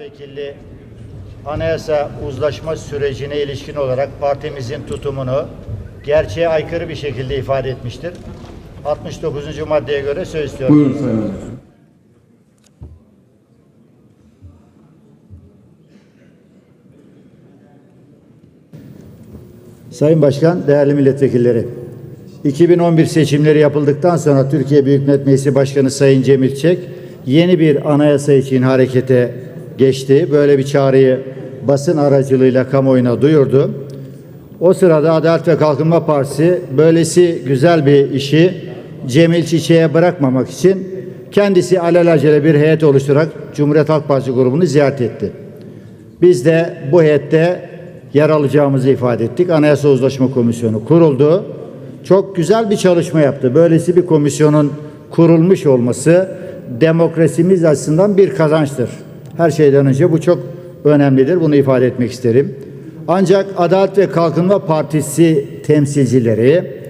milletvekili anayasa uzlaşma sürecine ilişkin olarak partimizin tutumunu gerçeğe aykırı bir şekilde ifade etmiştir. 69. maddeye göre söz istiyorum. Buyurun Sayın. Sayın Başkan, değerli milletvekilleri. 2011 seçimleri yapıldıktan sonra Türkiye Büyük Millet Meclisi Başkanı Sayın Cemil Çek yeni bir anayasa için harekete geçti. Böyle bir çağrıyı basın aracılığıyla kamuoyuna duyurdu. O sırada Adalet ve Kalkınma Partisi böylesi güzel bir işi Cemil Çiçek'e bırakmamak için kendisi alelacele bir heyet oluşturarak Cumhuriyet Halk Partisi grubunu ziyaret etti. Biz de bu heyette yer alacağımızı ifade ettik. Anayasa Uzlaşma Komisyonu kuruldu. Çok güzel bir çalışma yaptı. Böylesi bir komisyonun kurulmuş olması demokrasimiz açısından bir kazançtır. Her şeyden önce bu çok önemlidir. Bunu ifade etmek isterim. Ancak Adalet ve Kalkınma Partisi temsilcileri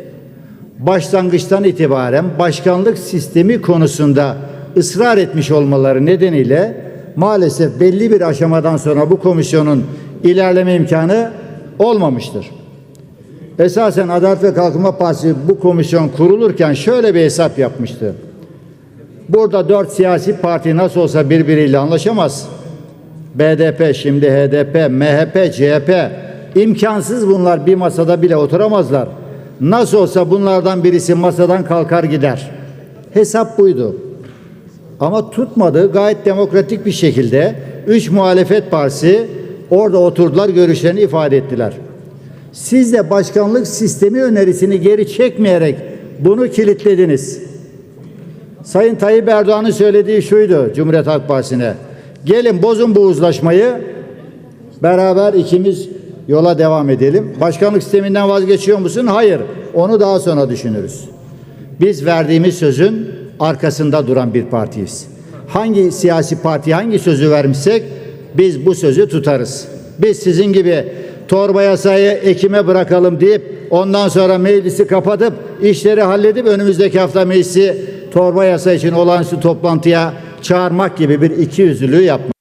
başlangıçtan itibaren başkanlık sistemi konusunda ısrar etmiş olmaları nedeniyle maalesef belli bir aşamadan sonra bu komisyonun ilerleme imkanı olmamıştır. Esasen Adalet ve Kalkınma Partisi bu komisyon kurulurken şöyle bir hesap yapmıştı. Burada dört siyasi parti nasıl olsa birbiriyle anlaşamaz. BDP, şimdi HDP, MHP, CHP imkansız bunlar bir masada bile oturamazlar. Nasıl olsa bunlardan birisi masadan kalkar gider. Hesap buydu. Ama tutmadı. Gayet demokratik bir şekilde üç muhalefet partisi orada oturdular, görüşlerini ifade ettiler. Siz de başkanlık sistemi önerisini geri çekmeyerek bunu kilitlediniz. Sayın Tayyip Erdoğan'ın söylediği şuydu Cumhuriyet Halk Partisi'ne. Gelin bozun bu uzlaşmayı. Beraber ikimiz yola devam edelim. Başkanlık sisteminden vazgeçiyor musun? Hayır. Onu daha sonra düşünürüz. Biz verdiğimiz sözün arkasında duran bir partiyiz. Hangi siyasi parti hangi sözü vermişsek biz bu sözü tutarız. Biz sizin gibi torba yasayı Ekim'e bırakalım deyip ondan sonra meclisi kapatıp işleri halledip önümüzdeki hafta meclisi torba yasa için olağanüstü toplantıya çağırmak gibi bir ikiyüzlülüğü yapmak.